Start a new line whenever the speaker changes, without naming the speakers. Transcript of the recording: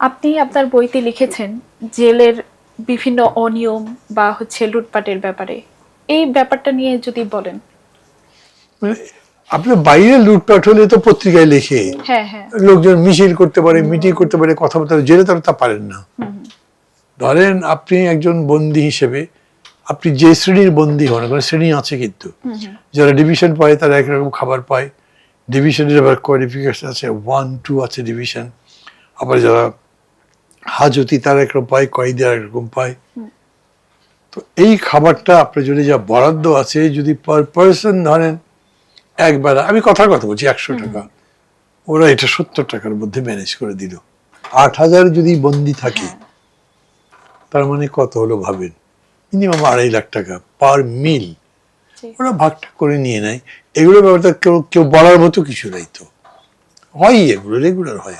আপনি আপনার বইতে লিখেছেন জেলের বিভিন্ন অনিয়ম বা হচ্ছে লুটপাটের ব্যাপারে। এই ব্যাপারটা নিয়ে যদি বলেন।
মানে আপনার বাইরে লুটপাট হলে তো পত্রিকায় লেখে।
হ্যাঁ হ্যাঁ।
লোকজন মিছিল করতে পারে মিটিং করতে পারে কথাবার্তা জেলে তারা তা পারেন না। ধরেন আপনি একজন বন্দী হিসেবে আপনি যে শ্রেণির বন্দী হন ওখানে শ্রেণি আছে কিন্তু। যারা ডিভিশন পায় তারা একরকম খাবার পায়। ডিভিশনের আবার কোয়ালিফিকেশন আছে ওয়ান টু আছে ডিভিশন আবার যারা হাজতি তারা একরকম পায় কয়েদি আর একরকম পায়। তো এই খাবারটা আপনার জন্য যা বরাদ্দ আছে যদি পার পার্সন ধরেন একবার আমি কথার কথা বলছি একশো টাকা। ওরা এটা সত্তর টাকার মধ্যে ম্যানেজ করে দিল। আট হাজার যদি বন্দি থাকে তার মানে কত হলো ভাবেন? মিনিমাম আড়াই লাখ টাকা পার মিল। ওরা ভাগটা করে নিয়ে নেয়। এগুলো ব্যাপারটা কেউ কেউ বলার মতো কিছু নাই তো। হয় এগুলো রেগুলার হয়।